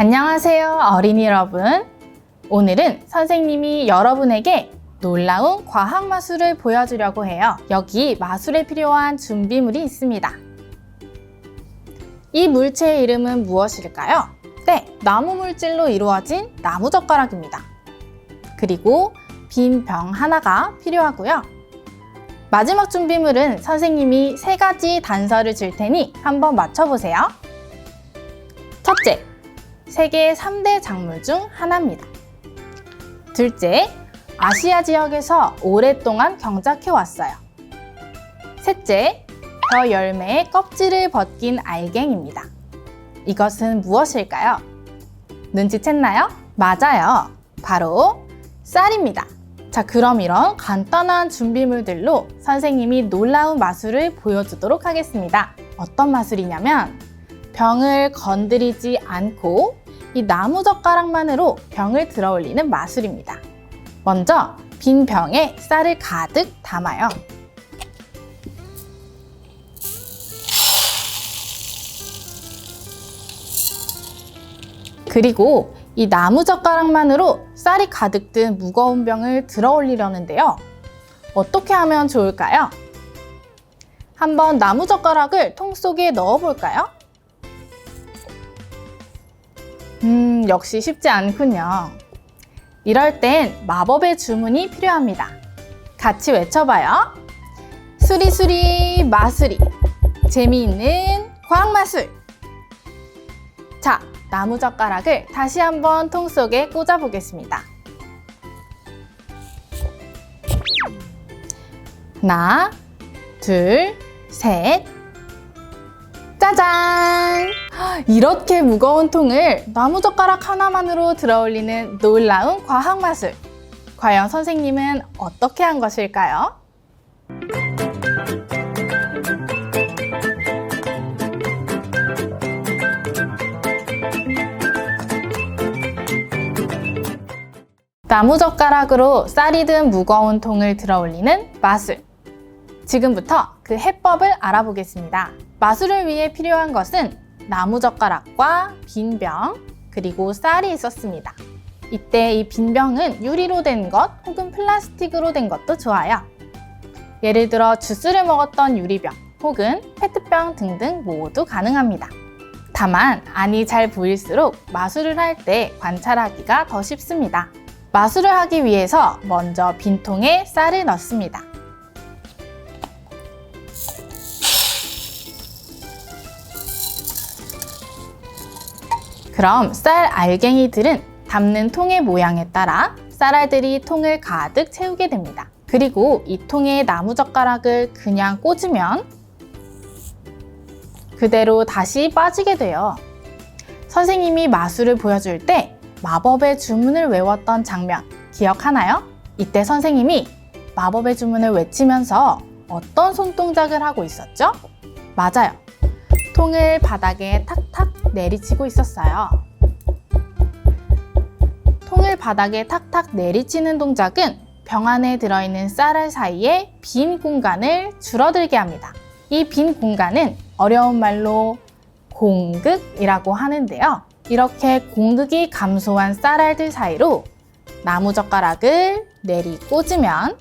안녕하세요, 어린이 여러분. 오늘은 선생님이 여러분에게 놀라운 과학 마술을 보여주려고 해요. 여기 마술에 필요한 준비물이 있습니다. 이 물체의 이름은 무엇일까요? 네, 나무 물질로 이루어진 나무 젓가락입니다. 그리고 빈 병 하나가 필요하고요. 마지막 준비물은 선생님이 세 가지 단서를 줄 테니 한번 맞춰보세요. 첫째, 세계 3대 작물 중 하나입니다. 둘째, 아시아 지역에서 오랫동안 경작해 왔어요. 셋째, 벼 열매의 껍질을 벗긴 알갱입니다. 이것은 무엇일까요? 눈치챘나요? 맞아요. 바로 쌀입니다. 자, 그럼 이런 간단한 준비물들로 선생님이 놀라운 마술을 보여주도록 하겠습니다. 어떤 마술이냐면 병을 건드리지 않고 이 나무 젓가락만으로 병을 들어 올리는 마술입니다. 먼저 빈 병에 쌀을 가득 담아요. 그리고 이 나무 젓가락만으로 쌀이 가득 든 무거운 병을 들어 올리려는데요. 어떻게 하면 좋을까요? 한번 나무 젓가락을 통 속에 넣어 볼까요? 음, 역시 쉽지 않군요. 이럴 땐 마법의 주문이 필요합니다. 같이 외쳐봐요. 수리수리 마수리. 재미있는 과학마술. 자, 나무젓가락을 다시 한번 통 속에 꽂아 보겠습니다. 하나, 둘, 셋. 짜잔! 이렇게 무거운 통을 나무젓가락 하나만으로 들어올리는 놀라운 과학 마술. 과연 선생님은 어떻게 한 것일까요? 나무젓가락으로 쌀이 든 무거운 통을 들어 올리는 마술. 지금부터 그 해법을 알아보겠습니다. 마술을 위해 필요한 것은 나무젓가락과 빈 병, 그리고 쌀이 있었습니다. 이때 이 빈 병은 유리로 된 것 혹은 플라스틱으로 된 것도 좋아요. 예를 들어 주스를 먹었던 유리병 혹은 페트병 등등 모두 가능합니다. 다만 안이 잘 보일수록 마술을 할 때 관찰하기가 더 쉽습니다. 마술을 하기 위해서 먼저 빈 통에 쌀을 넣습니다. 그럼 쌀 알갱이들은 담는 통의 모양에 따라 쌀알들이 통을 가득 채우게 됩니다. 그리고 이 통에 나무젓가락을 그냥 꽂으면 그대로 다시 빠지게 돼요. 선생님이 마술을 보여줄 때 마법의 주문을 외웠던 장면 기억하나요? 이때 선생님이 마법의 주문을 외치면서 어떤 손동작을 하고 있었죠? 맞아요. 통을 바닥에 탁탁 내리치고 있었어요. 통을 바닥에 탁탁 내리치는 동작은 병 안에 들어있는 쌀알 사이에 빈 공간을 줄어들게 합니다. 이 빈 공간은 어려운 말로 공극이라고 하는데요. 이렇게 공극이 감소한 쌀알들 사이로 나무젓가락을 내리 꽂으면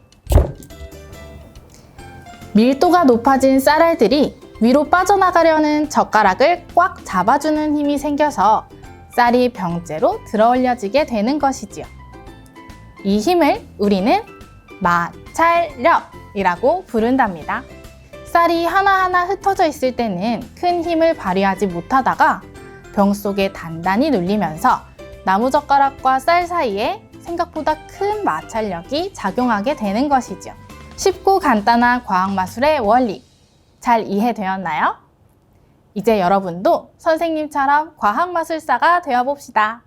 밀도가 높아진 쌀알들이 위로 빠져나가려는 젓가락을 꽉 잡아주는 힘이 생겨서 쌀이 병째로 들어올려지게 되는 것이지요. 이 힘을 우리는 마찰력이라고 부른답니다. 쌀이 하나하나 흩어져 있을 때는 큰 힘을 발휘하지 못하다가 병 속에 단단히 눌리면서 나무젓가락과 쌀 사이에 생각보다 큰 마찰력이 작용하게 되는 것이죠. 쉽고 간단한 과학마술의 원리 잘 이해되었나요? 이제 여러분도 선생님처럼 과학 마술사가 되어봅시다.